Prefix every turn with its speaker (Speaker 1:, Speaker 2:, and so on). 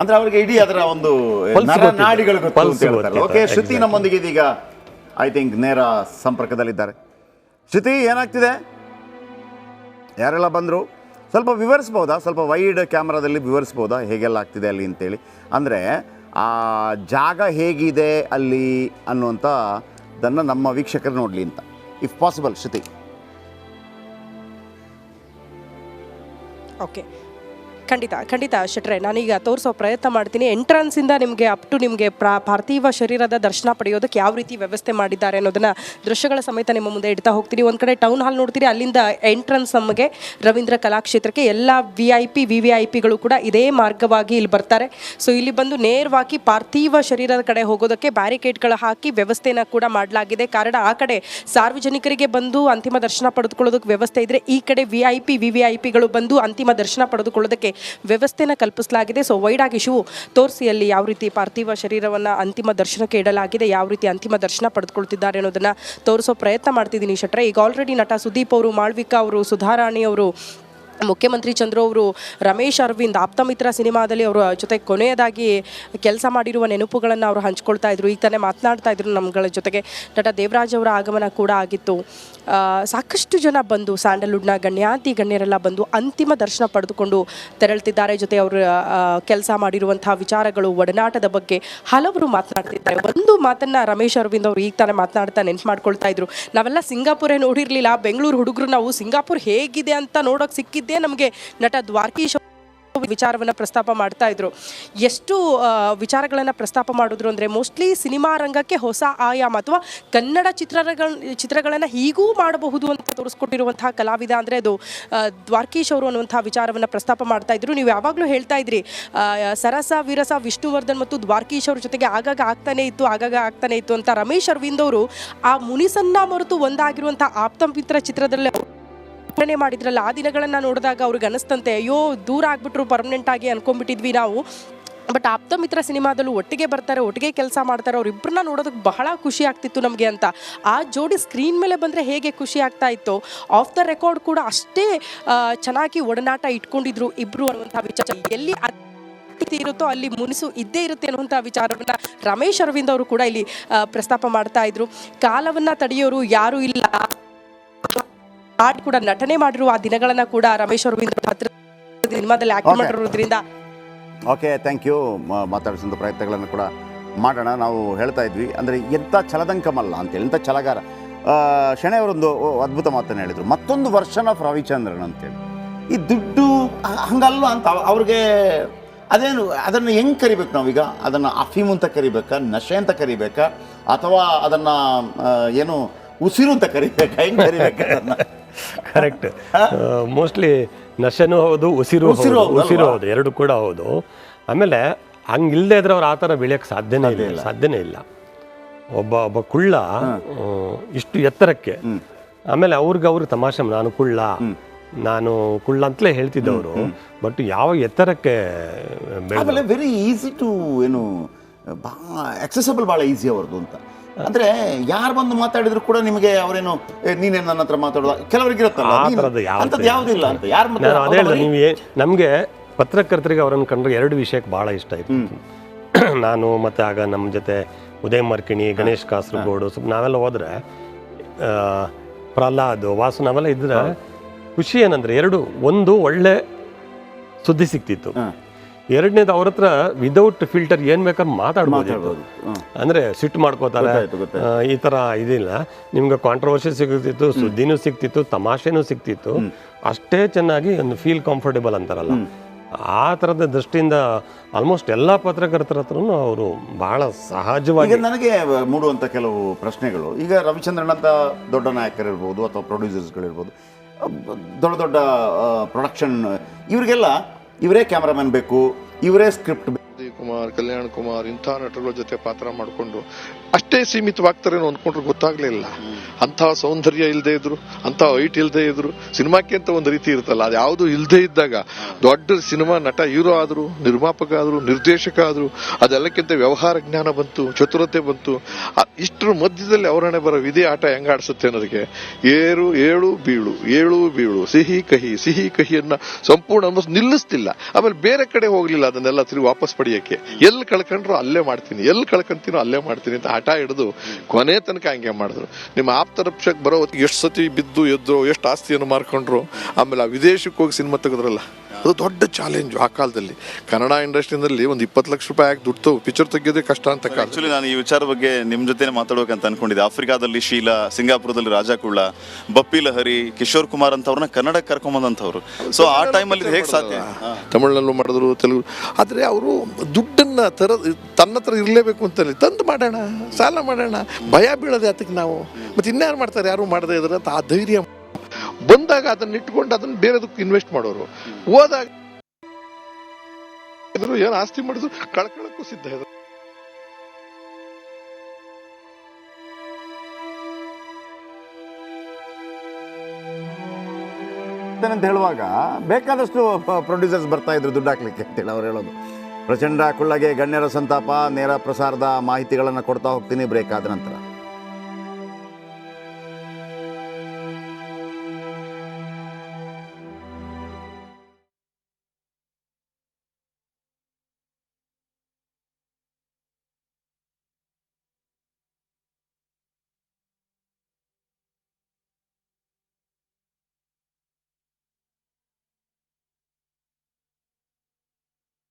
Speaker 1: ಅಂದ್ರೆ ಅವರಿಗೆ ಇಡೀ ಅದರ ಒಂದು ನಾಡಿಗಳು ಓಕೆ ಶ್ರುತಿ ನಮ್ಮೊಂದಿಗೆ ಇದೀಗ ಐ ಥಿಂಕ್ ನೇರ ಸಂಪರ್ಕದಲ್ಲಿದ್ದಾರೆ. ಶ್ರುತಿ ಏನಾಗ್ತಿದೆ? ಯಾರೆಲ್ಲ ಬಂದರು? ಸ್ವಲ್ಪ ವಿವರಿಸ್ಬೋದಾ? ಸ್ವಲ್ಪ ವೈಡ್ ಕ್ಯಾಮ್ರಾದಲ್ಲಿ ವಿವರಿಸ್ಬೋದಾ? ಹೇಗೆಲ್ಲ ಆಗ್ತಿದೆ ಅಲ್ಲಿ ಅಂತೇಳಿ. ಅಂದರೆ ಆ ಜಾಗ ಹೇಗಿದೆ ಅಲ್ಲಿ ಅನ್ನುವಂಥದ್ದನ್ನು ನಮ್ಮ ವೀಕ್ಷಕರು ನೋಡಲಿ ಅಂತ. If possible Shruti.
Speaker 2: ಓಕೆ ಖಂಡಿತ ಖಂಡಿತ ಶೆಟ್ರೆ, ನಾನೀಗ ತೋರಿಸೋ ಪ್ರಯತ್ನ ಮಾಡ್ತೀನಿ. ಎಂಟ್ರನ್ಸಿಂದ ನಿಮಗೆ ಅಪ್ ಟು ನಿಮಗೆ ಪ್ರಾ, ಪಾರ್ಥಿವ ಶರೀರದ ದರ್ಶನ ಪಡೆಯೋದಕ್ಕೆ ಯಾವ ರೀತಿ ವ್ಯವಸ್ಥೆ ಮಾಡಿದ್ದಾರೆ ಅನ್ನೋದನ್ನ ದೃಶ್ಯಗಳ ಸಮೇತ ನಿಮ್ಮ ಮುಂದೆ ಇಡ್ತಾ ಹೋಗ್ತೀನಿ. ಒಂದು ಕಡೆ ಟೌನ್ ಹಾಲ್ ನೋಡ್ತೀರಿ, ಅಲ್ಲಿಂದ ಎಂಟ್ರನ್ಸ್ ನಮಗೆ ರವೀಂದ್ರ ಕಲಾಕ್ಷೇತ್ರಕ್ಕೆ ಎಲ್ಲ V I P V V I ಪಿಗಳು ಕೂಡ ಇದೇ ಮಾರ್ಗವಾಗಿ ಇಲ್ಲಿ ಬರ್ತಾರೆ. ಸೊ ಇಲ್ಲಿ ಬಂದು ನೇರವಾಗಿ ಪಾರ್ಥಿವ ಶರೀರದ ಕಡೆ ಹೋಗೋದಕ್ಕೆ ಬ್ಯಾರಿಕೇಡ್ಗಳು ಹಾಕಿ ವ್ಯವಸ್ಥೆನ ಕೂಡ ಮಾಡಲಾಗಿದೆ. ಕಾರಣ ಆ ಕಡೆ ಸಾರ್ವಜನಿಕರಿಗೆ ಬಂದು ಅಂತಿಮ ದರ್ಶನ ಪಡೆದುಕೊಳ್ಳೋದಕ್ಕೆ ವ್ಯವಸ್ಥೆ ಇದ್ರೆ ಈ ಕಡೆ V I P V V I ಪಿಗಳು ಬಂದು ಅಂತಿಮ ದರ್ಶನ ಪಡೆದುಕೊಳ್ಳೋದಕ್ಕೆ ವ್ಯವಸ್ಥೆನ ಕಲ್ಪಿಸಲಾಗಿದೆ. ಸೊ ವೈಡ್ ಆಗಿ ಶಿವು ತೋರಿಸಿ ಅಲ್ಲಿ ಯಾವ ರೀತಿ ಪಾರ್ಥಿವ ಶರೀರವನ್ನು ಅಂತಿಮ ದರ್ಶನಕ್ಕೆ ಇಡಲಾಗಿದೆ, ಯಾವ ರೀತಿ ಅಂತಿಮ ದರ್ಶನ ಪಡೆದುಕೊಳ್ತಿದ್ದಾರೆ ಅನ್ನೋದನ್ನು ತೋರಿಸೋ ಪ್ರಯತ್ನ ಮಾಡ್ತಿದ್ದೀನಿ ಶೆಟ್ರೆ. ಈಗ ಆಲ್ರೆಡಿ ನಟ ಸುದೀಪ್ ಅವರು, ಮಾಳ್ವಿಕಾ ಅವರು, ಸುಧಾರಾಣಿ ಅವರು ಮುಖ್ಯಮಂತ್ರಿ ಚಂದ್ರು ಅವರು ರಮೇಶ್ ಅರವಿಂದ್ ಆಪ್ತಮಿತ್ರ ಸಿನಿಮಾದಲ್ಲಿ ಅವರ ಜೊತೆ ಕೊನೆಯದಾಗಿ ಕೆಲಸ ಮಾಡಿರುವ ನೆನಪುಗಳನ್ನು ಅವರು ಹಂಚ್ಕೊಳ್ತಾ ಇದ್ರು. ಈಗ ತಾನೇ ಮಾತನಾಡ್ತಾ ಇದ್ರು ನಮ್ಗಳ ಜೊತೆಗೆ ನಟ ದೇವರಾಜ್ ಅವರ ಆಗಮನ ಕೂಡ ಆಗಿತ್ತು. ಸಾಕಷ್ಟು ಜನ ಬಂದು ಸ್ಯಾಂಡಲ್ವುಡ್ನ ಗಣ್ಯಾತಿ ಗಣ್ಯರೆಲ್ಲ ಬಂದು ಅಂತಿಮ ದರ್ಶನ ಪಡೆದುಕೊಂಡು ತೆರಳುತ್ತಿದ್ದಾರೆ ಜೊತೆ ಅವರು ಕೆಲಸ ಮಾಡಿರುವಂತಹ ವಿಚಾರಗಳು ಒಡನಾಟದ ಬಗ್ಗೆ ಹಲವರು ಮಾತನಾಡ್ತಿದ್ದಾರೆ. ಒಂದು ಮಾತನ್ನ ರಮೇಶ್ ಅರವಿಂದ್ ಅವರು ಈಗ ತಾನೇ ಮಾತನಾಡ್ತಾ ನೆನ್ಪು ಮಾಡ್ಕೊಳ್ತಾ ಇದ್ರು. ನಾವೆಲ್ಲ ಸಿಂಗಾಪುರೇ ನೋಡಿರಲಿಲ್ಲ. ಬೆಂಗಳೂರು ಹುಡುಗರು ನಾವು ಸಿಂಗಾಪುರ್ ಹೇಗಿದೆ ಅಂತ ನೋಡೋಕೆ ಸಿಕ್ಕಿದ್ದೇ ನಮಗೆ ನಟ ದ್ವಾರಕೀಶ್ ವಿಚಾರವನ್ನು ಪ್ರಸ್ತಾಪ ಮಾಡ್ತಾ ಇದ್ರು. ಎಷ್ಟು ವಿಚಾರಗಳನ್ನು ಪ್ರಸ್ತಾಪ ಮಾಡಿದ್ರು ಅಂದರೆ ಮೋಸ್ಟ್ಲಿ ಸಿನಿಮಾ ರಂಗಕ್ಕೆ ಹೊಸ ಆಯಾಮ ಅಥವಾ ಕನ್ನಡ ಚಿತ್ರಗಳ ಚಿತ್ರಗಳನ್ನು ಹೀಗೂ ಮಾಡಬಹುದು ಅಂತ ತೋರಿಸ್ಕೊಟ್ಟಿರುವಂತಹ ಕಲಾವಿದ ಅಂದರೆ ಅದು ದ್ವಾರಕೀಶ್ ಅವರು ಅನ್ನುವಂಥ ವಿಚಾರವನ್ನು ಪ್ರಸ್ತಾಪ ಮಾಡ್ತಾ ಇದ್ರು. ನೀವು ಯಾವಾಗಲೂ ಹೇಳ್ತಾ ಇದ್ರಿ ಸರಸ, ವಿರಸ, ವಿಷ್ಣುವರ್ಧನ್ ಮತ್ತು ದ್ವಾರಕೀಶ್ ಅವ್ರ ಜೊತೆಗೆ ಆಗಾಗ ಆಗ್ತಾನೆ ಇತ್ತು, ಆಗಾಗ ಆಗ್ತಾನೆ ಇತ್ತು ಅಂತ ರಮೇಶ್ ಅರವಿಂದ್ ಅವರು ಆ ಮುನಿಸನ್ನ ಮರೆತು ಒಂದಾಗಿರುವಂಥ ಆಪ್ತಂಪಿತ್ರ ಚಿತ್ರದಲ್ಲೇ ವರ್ಣನೆ ಮಾಡಿದ್ರಲ್ಲ, ಆ ದಿನಗಳನ್ನ ನೋಡಿದಾಗ ಅವ್ರಿಗೆ ಅನಿಸ್ತಂತೆ, ಅಯ್ಯೋ, ದೂರ ಆಗ್ಬಿಟ್ರು ಪರ್ಮನೆಂಟ್ ಆಗಿ ಅನ್ಕೊಂಡ್ಬಿಟ್ಟಿದ್ವಿ ನಾವು. ಬಟ್ ಆಪ್ತಮಿತ್ರ ಸಿನಿಮಾದಲ್ಲೂ ಒಟ್ಟಿಗೆ ಬರ್ತಾರೆ, ಒಟ್ಟಿಗೆ ಕೆಲಸ ಮಾಡ್ತಾರೆ ಅವ್ರಿಬ್ಬರನ್ನ ನೋಡೋದಕ್ಕೆ ಬಹಳ ಖುಷಿ ಆಗ್ತಿತ್ತು ನಮಗೆ ಅಂತ. ಆ ಜೋಡಿ ಸ್ಕ್ರೀನ್ ಮೇಲೆ ಬಂದರೆ ಹೇಗೆ ಖುಷಿ ಆಗ್ತಾ ಇತ್ತು? ಆಫ್ ದ ರೆಕಾರ್ಡ್ ಕೂಡ ಅಷ್ಟೇ ಚೆನ್ನಾಗಿ ಒಡನಾಟ ಇಟ್ಕೊಂಡಿದ್ರು ಇಬ್ಬರು ಅನ್ನುವಂಥ ವಿಚಾರ. ಎಲ್ಲಿ ಇರುತ್ತೋ ಅಲ್ಲಿ ಮುನಿಸು ಇದ್ದೇ ಇರುತ್ತೆ ಅನ್ನುವಂಥ ವಿಚಾರವನ್ನು ರಮೇಶ್ ಅರವಿಂದ್ ಅವರು ಕೂಡ ಇಲ್ಲಿ ಪ್ರಸ್ತಾಪ ಮಾಡ್ತಾ ಇದ್ರು. ಕಾಲವನ್ನು ತಡೆಯೋರು ಯಾರು ಇಲ್ಲ. ಹಾಡ್ ಕೂಡ ನಟನೆ ಮಾಡಿರುವ ಆ ದಿನಗಳನ್ನ ಕೂಡ ರಮೇಶ್ ಅವರು ಸಿನಿಮಾದಲ್ಲಿ ಆಕ್ಟ್
Speaker 1: Okay.
Speaker 2: ಮಾಡಿರೋದ್ರಿಂದ
Speaker 1: ಓಕೆ ಥ್ಯಾಂಕ್ ಯು ಮಾತಾಡಿಸಿದ ಪ್ರಯತ್ನಗಳನ್ನು ಕೂಡ ಮಾಡೋಣ. ನಾವು ಹೇಳ್ತಾ ಇದ್ವಿ. ಅಂದರೆ ಎಂಥ ಛಲದಂಕಮಲ್ಲ ಅಂತೇಳಿ ಎಂಥ ಛಲಗಾರ. ಆ, ಶೆಣೆ ಅವರೊಂದು ಅದ್ಭುತ ಮಾತನ್ನು ಹೇಳಿದರು. ಮತ್ತೊಂದು ವರ್ಷನ್ ಆಫ್ ರವಿಚಂದ್ರನ್ ಅಂತೇಳಿ. ಈ ದುಡ್ಡು ಹಂಗಲ್ಲ ಅಂತ ಅವ್- ಅವ್ರಿಗೆ ಅದೇನು ಅದನ್ನು ಹೆಂಗೆ ಕರಿಬೇಕು ನಾವೀಗ? ಅದನ್ನು ಅಫೀಮ್ ಅಂತ ಕರಿಬೇಕಾ? ನಶೆ ಅಂತ ಕರಿಬೇಕಾ? ಅಥವಾ ಅದನ್ನು ಏನು ಉಸಿರು ಅಂತ ಕರಿಬೇಕಾ? ಹೆಂಗೆ ಕರಿಬೇಕಾ ಅದನ್ನು?
Speaker 3: ಕರೆಕ್ಟ್. ಮೋಸ್ಟ್ಲಿ ನಶೆನೂ ಹೌದು ಉಸಿರು
Speaker 1: ಉಸಿರು
Speaker 3: ಉಸಿರು? ಹೌದು ಎರಡು ಕೂಡ ಹೌದು. ಆಮೇಲೆ ಹಂಗಿಲ್ಲದೆ ಇದ್ರೆ ಅವ್ರು ಆ ಥರ ಬೆಳೆಯೋಕ್ಕೆ ಸಾಧ್ಯನೇ ಇಲ್ಲ ಸಾಧ್ಯನೇ ಇಲ್ಲ. ಒಬ್ಬ ಒಬ್ಬ ಕುಳ್ಳ ಇಷ್ಟು ಎತ್ತರಕ್ಕೆ. ಆಮೇಲೆ ಅವ್ರಿಗೆ ಅವ್ರಿಗೆ ತಮಾಷೆ ನಾನು ಕುಳ್ಳ ನಾನು ಕುಳ್ಳ ಅಂತಲೇ ಹೇಳ್ತಿದ್ದವರು. ಬಟ್ ಯಾವ ಎತ್ತರಕ್ಕೆ
Speaker 1: ವೆರಿ ಈಸಿ ಟು ಏನು ಆಕ್ಸೆಸಬಲ್ ಭಾಳ ಈಸಿ ಅವ್ರದ್ದು ಅಂತ. ಅಂದ್ರೆ ಯಾರು ಬಂದು ಮಾತಾಡಿದ್ರು ಕೂಡ ನಿಮಗೆ ಅವರೇನು ನೀನೇ ನೀನೇನ್ ನನ್ನ ಹತ್ರ ಮಾತಾಡುವ? ಕೆಲವರಿಗೆ ಇರುತ್ತಲ್ಲ ಯಾವುದಿಲ್ಲ ಅಂತ. ಯಾರು
Speaker 3: ನೀವು ನಮಗೆ ಪತ್ರಕರ್ತರಿಗೆ ಅವರನ್ನು ಕಂಡ್ರೆ ಎರಡು ವಿಷಯಕ್ಕೆ ಬಹಳ ಇಷ್ಟ ಆಯ್ತು. ನಾನು ಮತ್ತೆ ಆಗ ನಮ್ಮ ಜೊತೆ ಉದಯ ಮರ್ಕಿಣಿ ಗಣೇಶ್ ಕಾಸರಗೋಡು ಸ್ವಲ್ಪ ನಾವೆಲ್ಲ ಹೋದ್ರೆ ಪ್ರಹ್ಲಾದ್ ವಾಸು ನಾವೆಲ್ಲ ಇದ್ರೆ ಖುಷಿ ಏನಂದ್ರೆ ಎರಡು ಒಂದು ಒಳ್ಳೆ ಸುದ್ದಿ ಸಿಕ್ತಿತ್ತು. ಎರಡನೇದು ಅವ್ರ ಹತ್ರ ವಿದೌಟ್ ಫಿಲ್ಟರ್ ಏನ್ ಬೇಕಾದ್ರೆ ಮಾತಾಡ್ಬೋದು. ಅಂದ್ರೆ ಸಿಟ್ಟು ಮಾಡ್ಕೋತಾರೆ. ಈ ತರ ಇದಿಲ್ಲ. ನಿಮ್ಗೆ ಕಾಂಟ್ರವರ್ಸಿ ಸಿಗುತ್ತಿತ್ತು ಸುದ್ದಿನೂ ಸಿಗ್ತಿತ್ತು ತಮಾಷೆನೂ ಸಿಗ್ತಿತ್ತು. ಅಷ್ಟೇ ಚೆನ್ನಾಗಿ ಒಂದು ಫೀಲ್ ಕಂಫರ್ಟೇಬಲ್ ಅಂತಾರಲ್ಲ. ಆ ಥರದ ದೃಷ್ಟಿಯಿಂದ ಆಲ್ಮೋಸ್ಟ್ ಎಲ್ಲ ಪತ್ರಕರ್ತರ ಹತ್ರನೂ ಅವರು ಬಹಳ ಸಹಜವಾಗಿ
Speaker 1: ನನಗೆ ಮೂಡುವಂಥ ಕೆಲವು ಪ್ರಶ್ನೆಗಳು. ಈಗ ರವಿಚಂದ್ರನ್ ಅಂತ ದೊಡ್ಡ ನಾಯಕರಿರ್ಬೋದು ಅಥವಾ ಪ್ರೊಡ್ಯೂಸರ್ಸ್ಗಳಿರ್ಬೋದು ದೊಡ್ಡ ದೊಡ್ಡ ಪ್ರೊಡಕ್ಷನ್ ಇವರಿಗೆಲ್ಲ ಇವರೇ ಕ್ಯಾಮ್ರಾಮನ್ ಬೇಕು ಇವರೇ ಸ್ಕ್ರಿಪ್ಟ್
Speaker 4: ರಾಜ್ಕುಮಾರ್ ಕಲ್ಯಾಣ್ ಕುಮಾರ್ ಇಂಥ ನಟರುಗಳ ಜೊತೆ ಪಾತ್ರ ಮಾಡಿಕೊಂಡು ಅಷ್ಟೇ ಸೀಮಿತವಾಗ್ತಾರೆ ಅಂದ್ಕೊಂಡ್ರೆ ಗೊತ್ತಾಗ್ಲಿಲ್ಲ ಅಂಥ ಸೌಂದರ್ಯ ಇಲ್ಲದೆ ಇದ್ರು ಅಂಥ ಹೈಟ್ ಇಲ್ಲದೆ ಇದ್ರು ಸಿನಿಮಾಕ್ಕೆ ಅಂತ ಒಂದು ರೀತಿ ಇರುತ್ತಲ್ಲ ಅದು ಯಾವುದು ಇಲ್ಲದೆ ಇದ್ದಾಗ ದೊಡ್ಡ ಸಿನಿಮಾ ನಟ ಹೀರೋ ಆದ್ರು ನಿರ್ಮಾಪಕ ಆದ್ರು ನಿರ್ದೇಶಕ ಆದ್ರು ಅದೆಲ್ಲಕ್ಕಿಂತ ವ್ಯವಹಾರ ಜ್ಞಾನ ಬಂತು ಚತುರತೆ ಬಂತು. ಇಷ್ಟರ ಮಧ್ಯದಲ್ಲಿ ಅವರಣೆ ಬರೋ ವಿಧಿ ಆಟ ಹೆಂಗ ಆಡಿಸುತ್ತೆ ಅನ್ನೋದಕ್ಕೆ ಏರು ಏಳು ಬೀಳು ಏಳು ಬೀಳು ಸಿಹಿ ಕಹಿ ಸಿಹಿ ಕಹಿಯನ್ನ ಸಂಪೂರ್ಣ ನಿಲ್ಲಿಸ್ತಿಲ್ಲ. ಆಮೇಲೆ ಬೇರೆ ಕಡೆ ಹೋಗ್ಲಿಲ್ಲ ಅದನ್ನೆಲ್ಲ ತಿರುಗಿ ವಾಪಸ್ ಪಡೆಯಕ್ಕೆ. ಎಲ್ಲಿ ಕಳ್ಕೊಂಡ್ರು ಅಲ್ಲೇ ಮಾಡ್ತೀನಿ, ಎಲ್ಲಿ ಕಳ್ಕೊಂತೀನೋ ಅಲ್ಲೇ ಮಾಡ್ತೀನಿ ಅಂತ ಹಠ ಹಿಡಿದು ಕೊನೆ ತನಕ ಹಂಗೆ ಮಾಡಿದ್ರು. ನಿಮ್ಮ ಆಪ್ತರ ರಕ್ಷಕ್ ಬರೋ ಹೊತ್ತಿಗೆ ಎಷ್ಟು ಸತಿ ಬಿದ್ದು ಎದ್ದು ಎಷ್ಟು ಆಸ್ತಿಯನ್ನು ಮಾರ್ಕೊಂಡ್ರು, ಆಮೇಲೆ ಆ ವಿದೇಶಕ್ಕೆ ಹೋಗಿ ಸಿನಿಮಾ ತೆಗೆದ್ರಲ್ಲ? ಅದು ದೊಡ್ಡ ಚಾಲೆಂಜ್ ಆ ಕಾಲದಲ್ಲಿ. ಕನ್ನಡ ಇಂಡಸ್ಟ್ರಿನಲ್ಲಿ ಒಂದು ಇಪ್ಪತ್ತು ಲಕ್ಷ ರೂಪಾಯಿ ಹಾಕಿ ದುಡ್ಡು ಪಿಕ್ಚರ್ ತೆಗೆಯೋದೇ ಕಷ್ಟ ಅಂತ
Speaker 5: ಆ್ಯಕ್ಚುಲಿ ನಾನು ಈ ವಿಚಾರ ಬಗ್ಗೆ ನಿಮ್ಮ ಜೊತೆ ಮಾತಾಡಬೇಕಂತ ಅನ್ಕೊಂಡಿದ್ದೆ. ಆಫ್ರಿಕಾದಲ್ಲಿ ಶೀಲಾ ಸಿಂಗಾಪುರದಲ್ಲಿ ರಾಜಾಕುಳ್ಳ ಬಪ್ಪಿ ಲಹರಿ ಕಿಶೋರ್ ಕುಮಾರ್ ಅಂತವ್ರನ್ನ ಕನ್ನಡ ಕನ್ನಡಕ್ಕೆ ಕರ್ಕೊಂಬಂದಂಥವ್ರು ಸೊ ಆ ಟೈಮಲ್ಲಿ ಹೇಗೆ ಸಾಧ್ಯ.
Speaker 4: ತಮಿಳ್ನಲ್ಲೂ ಮಾಡಿದ್ರು ತೆಲುಗು. ಆದರೆ ಅವರು ದುಡ್ಡನ್ನು ತರ ತನ್ನ ಹತ್ರ ಇರಲೇಬೇಕು ಅಂತಲ್ಲಿ ತಂದು ಮಾಡೋಣ ಸಾಲ ಮಾಡೋಣ. ಭಯ ಬೀಳೋದೇ ಅದಕ್ಕೆ ನಾವು. ಮತ್ತು ಇನ್ಯಾರು ಮಾಡ್ತಾರೆ ಯಾರು ಮಾಡದೇ ಇದ್ರೆ ಅಂತ ಆ ಧೈರ್ಯ ಬಂದಾಗ ಅದನ್ನ ಇಟ್ಕೊಂಡು ಅದನ್ನ ಬೇರೆದಕ್ಕೆ ಇನ್ವೆಸ್ಟ್ ಮಾಡೋರು. ಹೋದಾಗ ಏನು ಆಸ್ತಿ ಮಾಡಿದ್ರು ಕಳ್ಕೊಳ್ಳಕ್ಕೂ ಸಿದ್ಧ ಇದ್ರು.
Speaker 1: ಅಂತ ಹೇಳುವಾಗ ಬೇಕಾದಷ್ಟು ಪ್ರೊಡ್ಯೂಸರ್ಸ್ ಬರ್ತಾ ಇದ್ರು ದುಡ್ಡು ಹಾಕ್ಲಿಕ್ಕೆ ಅಂತೇಳಿ ಅವ್ರು ಹೇಳೋದು. ಪ್ರಚಂಡ ಕುಳ್ಳಗೆ ಗಣ್ಯರ ಸಂತಾಪ, ನೇರ ಪ್ರಸಾರದ ಮಾಹಿತಿಗಳನ್ನು ಕೊಡ್ತಾ ಹೋಗ್ತೀನಿ ಬ್ರೇಕ್ ಆದ ನಂತರ.